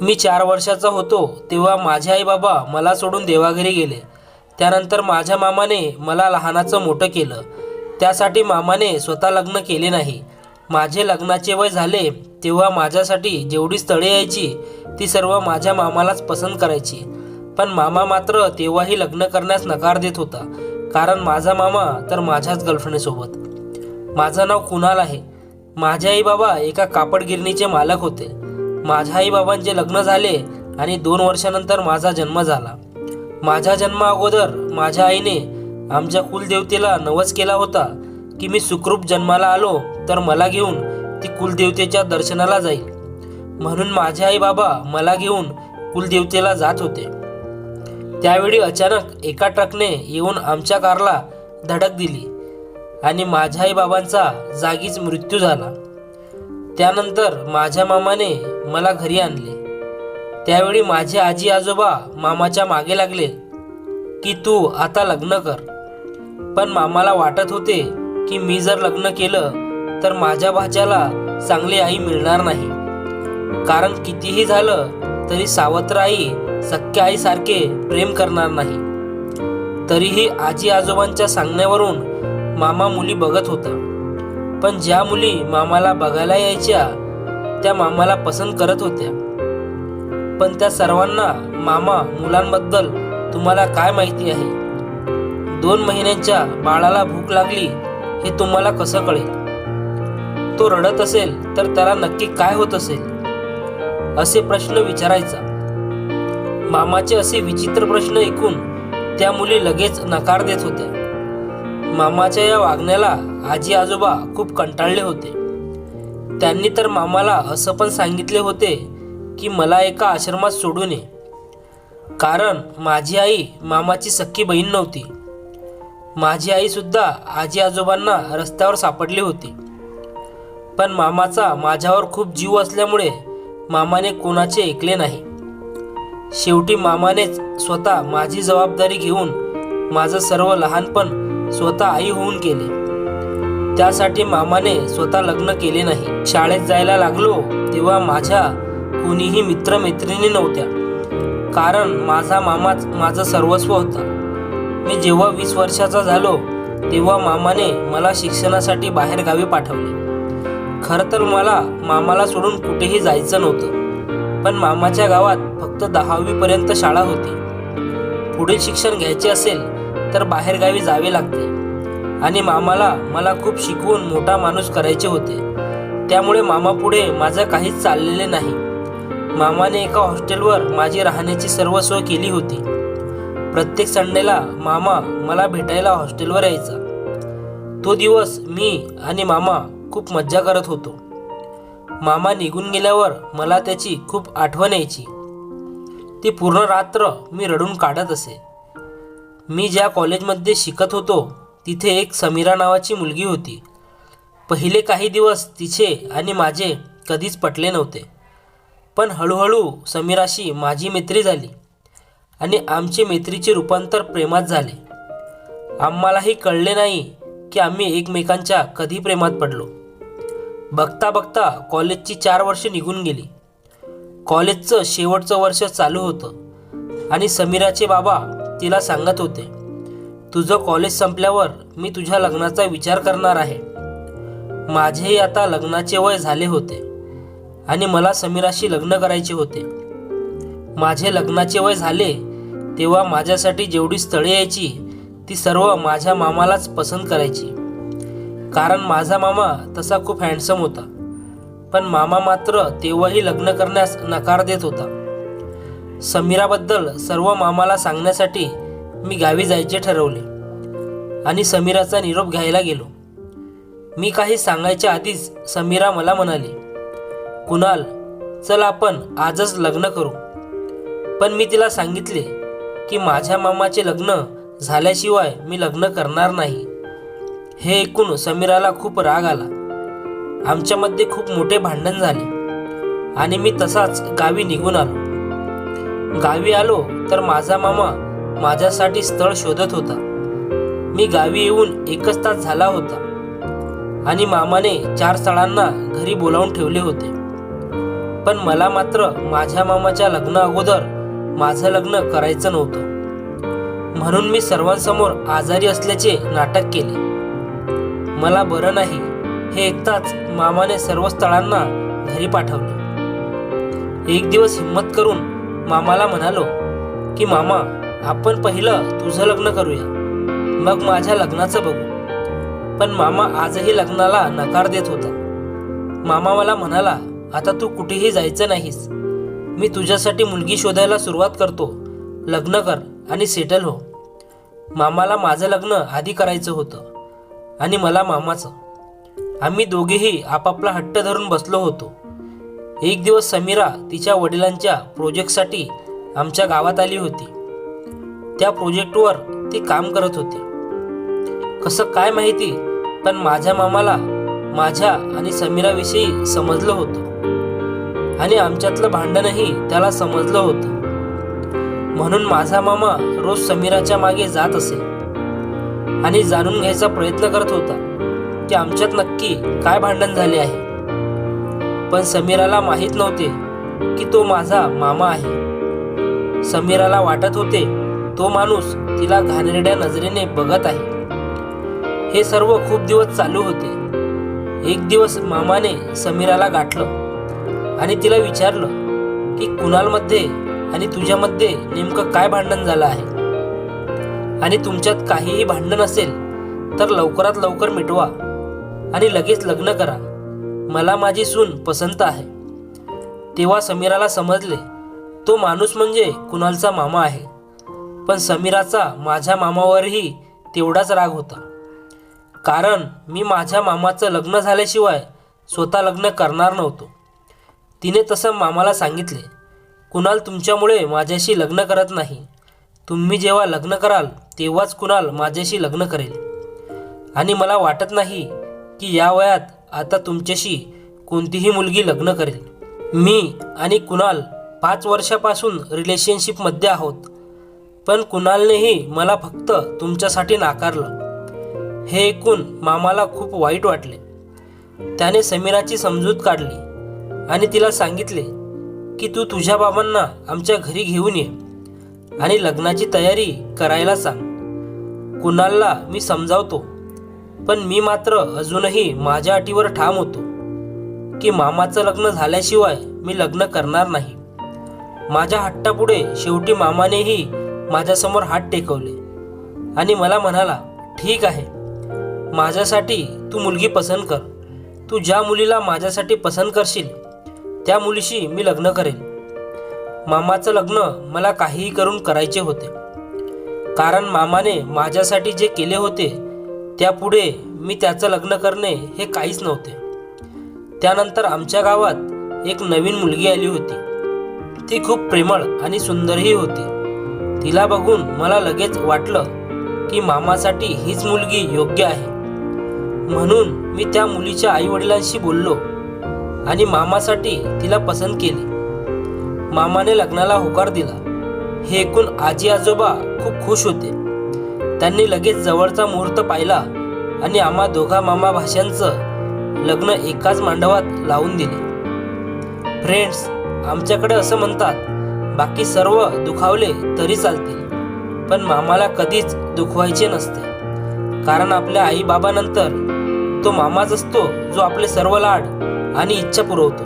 मी चार वर्षाचा होतो तेव्हा माझे आई बाबा मला सोडून देवाघरी गेले. त्यानंतर माझ्या मामाने मला लहानाचं मोठं केलं. त्यासाठी मामाने स्वतः लग्न केले नाही. माझे लग्नाचे वय झाले तेव्हा माझ्यासाठी जेवढी स्थळे यायची ती सर्व माझ्या मामालाच पसंत करायची. पण मामा मात्र तेव्हाही लग्न करण्यास नकार देत होता. कारण माझा मामा तर माझ्याच गर्लफ्रेंडसोबत माझं नाव कुणाल आहे? माझे आई बाबा एका कापड गिरणीचे मालक होते. माझ्या आईबाबांचे लग्न झाले आणि दोन वर्षानंतर माझा जन्म झाला. माझ्या जन्मा अगोदर माझ्या आईने आमच्या कुलदेवतेला नवस केला होता की मी सुखरूप जन्माला आलो तर मला घेऊन ती कुलदेवतेच्या दर्शनाला जाईल. म्हणून माझे आई बाबा मला घेऊन कुलदेवतेला जात होते. त्यावेळी अचानक एका ट्रकने येऊन आमच्या कारला धडक दिली आणि माझ्या आई बाबांचा जागीच मृत्यू झाला. त्यानंतर माझ्या मामाने मला घरी आणले. त्यावेळी माझे आजी आजोबा मामाच्या मागे लागले की तू आता लग्न कर. पण मामाला वाटत होते की मी जर लग्न केलं तर माझ्या भाच्याला चांगली आई मिळणार नाही. कारण कितीही झालं तरी सावत्र आई सख्या आईसारखे प्रेम करणार नाही. तरीही आजी आजोबांच्या सांगण्यावरून मामा मुली बघत होता पण ज्या मुली मामाला बघायला यायच्या त्या मामाला पसंत करत होत्या. पण त्या सर्वांना मामा मुलांबद्दल तुम्हाला काय माहिती आहे? दोन महिन्यांच्या बाळाला भूक लागली हे तुम्हाला कसं कळेल? तो रडत असेल तर त्याला नक्की काय होत असेल? असे प्रश्न विचारायचा. मामाचे असे विचित्र प्रश्न ऐकून त्या मुली लगेच नकार देत होत्या. मामाच्या या वागण्याला आजी आजोबा खूप कंटाळले होते. त्यांनी तर मामाला असं पण सांगितले होते की मला एका आश्रमात सोडून ये कारण माझी आई मामाची सख्खी बहीण नव्हती. माझी आईसुद्धा आजी आजोबांना रस्त्यावर सापडली होती. पण मामाचा माझ्यावर खूप जीव असल्यामुळे मामाने कोणाचे ऐकले नाही. शेवटी मामानेच स्वतः माझी जबाबदारी घेऊन माझं सर्व लहानपण स्वतः आई होऊन केले त्यासाठी मामाने स्वतः लग्न केले नाही. शाळेत जायला लागलो तेव्हा माझ्या कुणीही मित्रमैत्रिणी नव्हत्या. कारण माझा मामाच माझं सर्वस्व होता. मी जेव्हा वीस वर्षाचा झालो तेव्हा मामाने मला शिक्षणासाठी बाहेर गावी पाठवले. खरं तर मला मामाला सोडून कुठेही जायचं नव्हतं. पण मामाच्या गावात फक्त दहावीपर्यंत शाळा होती. पुढील शिक्षण घ्यायचे असेल तर बाहेरगावी जावे लागते. आणि मामाला मला खूप शिकवून मोठा माणूस करायचे होते. त्यामुळे मामापुढे माझं काहीच चाललेले नाही. मामाने एका हॉस्टेलवर माझी राहण्याची सर्व सोय केली होती. प्रत्येक संडेला मामा मला भेटायला हॉस्टेलवर यायचा. तो दिवस मी आणि मामा खूप मज्जा करत होतो. मामा निघून गेल्यावर मला त्याची खूप आठवण यायची. ती पूर्ण रात्र मी रडून काढत असे. मी ज्या कॉलेजमध्ये शिकत होतो तिथे एक समीरा नावाची मुलगी होती. पहिले काही दिवस तिचे आणि माझे कधीच पटले नव्हते. पण हळूहळू समीराशी माझी मैत्री झाली आणि आमचे मैत्रीचे रूपांतर प्रेमात झाले. आम्हालाही कळले नाही की आम्ही एकमेकांच्या कधी प्रेमात पडलो. बघता बघता कॉलेजची चार वर्षे निघून गेली. कॉलेजचं शेवटचं वर्ष चालू होतं आणि समीराचे बाबा तिला सांगत होते तुझं कॉलेज संपल्यावर मी तुझ्या लग्नाचा विचार करणार आहे. माझेही आता लग्नाचे वय झाले होते आणि मला समीराशी लग्न करायचे होते. माझे लग्नाचे वय झाले तेव्हा माझ्यासाठी जेवढी स्थळे यायची ती सर्व माझ्या मामालाच पसंत करायची. कारण माझा मामा तसा खूप हँडसम होता. पण मामा मात्र तेव्हाही लग्न करण्यास नकार देत होता. समीराबद्दल सर्व मामाला सांगण्यासाठी मी गावी जायचे ठरवले. आणि समीराचा निरोप घ्यायला गेलो. मी काही सांगायच्या आधीच समीरा मला म्हणाली कुणाल चल आपण आजच लग्न करू. पण मी तिला सांगितले की माझ्या मामाचे लग्न झाल्याशिवाय मी लग्न करणार नाही. हे ऐकून समीराला खूप राग आला. आमच्यामध्ये खूप मोठे भांडण झाले. आणि मी तसाच गावी निघून आलो. गावी आलो तर माझा मामा माझ्यासाठी स्थळ शोधत होता. मी गावी येऊन एकच तास झाला होता आणि मामाने चार स्थळांना घरी बोलावून ठेवले होते. पण मला मात्र माझ्या मामाच्या लग्न अगोदर माझं लग्न करायचं नव्हतं. म्हणून मी सर्वांसमोर आजारी असल्याचे नाटक केले. मला बरं नाही हे ऐकताच मामाने सर्व स्थळांना घरी पाठवले. एक दिवस हिंमत करून मामाला म्हणालो की मामा आपण पहिलं तुझं लग्न करूया. मग माझ्या लग्नाचं बघू. पण मामा आजही लग्नाला नकार देत होता. मामा मला म्हणाला आता तू कुठेही जायचं नाहीस. मी तुझ्यासाठी मुलगी शोधायला सुरुवात करतो. लग्न कर आणि सेटल हो. मामाला माझं लग्न आधी करायचं होतं आणि मला मामाचं. आम्ही दोघेही आपापला हट्ट धरून बसलो होतो. एक दिवस समीरा तिच्या वडिलांच्या प्रोजेक्टसाठी आमच्या गावात आली होती. त्या प्रोजेक्टवर ते काम करत होते. कसं काय माहिती पण माझ्या मामाला माझ्या आणि समीराविषयी समजलं होतं. आणि आमच्यातलं भांडणही त्याला समजलं होतं. म्हणून माझा मामा रोज समीराच्या मागे जात असे. आणि जाणून घ्यायचा प्रयत्न करत होता की आमच्यात नक्की काय भांडण झाले आहे. पण समीराला माहीत नव्हते की तो माझा मामा आहे. समीराला वाटत होते तो माणूस तिला घाणेरड्या नजरेने बघत आहे. हे सर्व खूप दिवस चालू होते. एक दिवस मामाने समीराला गाठलं आणि तिला विचारलं की कुणालमध्ये आणि तुझ्यामध्ये नेमकं काय भांडण झालं आहे? आणि तुमच्यात काहीही भांडण असेल तर लवकरात लवकर मिटवा आणि लगेच लग्न करा. मला माझी सून पसंत आहे. तेव्हा समीराला समजले तो माणूस म्हणजे कुणालचा मामा आहे. पण समीराचा माझ्या मामावरही तेवढाच राग होता. कारण मी माझ्या मामाचं लग्न झाल्याशिवाय स्वतः लग्न करणार नव्हतो. तिने तसं मामाला सांगितले कुणाल तुमच्यामुळे माझ्याशी लग्न करत नाही. तुम्ही जेव्हा लग्न कराल तेव्हाच कुणाल माझ्याशी लग्न करेल. आणि मला वाटत नाही की या वयात आता तुमच्याशी कोणतीही मुलगी लग्न करेल. मी आणि कुणाल पाच वर्षापासून रिलेशनशिपमध्ये आहोत. पण कुणालनेही मला फक्त तुमच्यासाठी नाकारलं. हे ऐकून मामाला खूप वाईट वाटले. त्याने समीराची समजूत काढली आणि तिला सांगितले की तू तुझ्या बाबांना आमच्या घरी घेऊन ये आणि लग्नाची तयारी करायला सांग. कुणालला मी समजावतो पण मी मात्र अजूनही माझ्या अटीवर ठाम होतो की मामाचं लग्न झाल्याशिवाय मी लग्न करणार नाही. माझ्या हट्टापुढे शेवटी मामानेही माझ्यासमोर हात टेकवले आणि मला म्हणाला ठीक आहे. माझ्यासाठी तू मुलगी पसंत कर. तू ज्या मुलीला माझ्यासाठी पसंत करशील त्या मुलीशी मी लग्न करेल. मामाचं लग्न मला काहीही करून करायचे होते. कारण मामाने माझ्यासाठी जे केले होते त्यापुढे मी त्याचं लग्न करणे हे काहीच नव्हते. त्यानंतर आमच्या गावात एक नवीन मुलगी आली होती. ती खूप प्रेमळ आणि सुंदरही होती. तिला बघून मला लगेच वाटलं की मामासाठी हीच मुलगी योग्य आहे. म्हणून मी त्या मुलीच्या आईवडिलांशी बोललो आणि मामासाठी तिला पसंत केली. मामाने लग्नाला होकार दिला. हे ऐकून आजी आजोबा खूप खुश होते. त्यांनी लगेच जवळचा मुहूर्त पाहिला आणि आम्हा दोघा मामा भाषांचं लग्न एकाच मांडवात लावून दिले. फ्रेंड्स आमच्याकडे असं म्हणतात बाकी सर्व दुखावले तरी चालते पण मामाला कधीच दुखवायचे नसते. कारण आपल्या आई बाबानंतर तो मामाच असतो जो आपले सर्व लाड आणि इच्छा पुरवतो.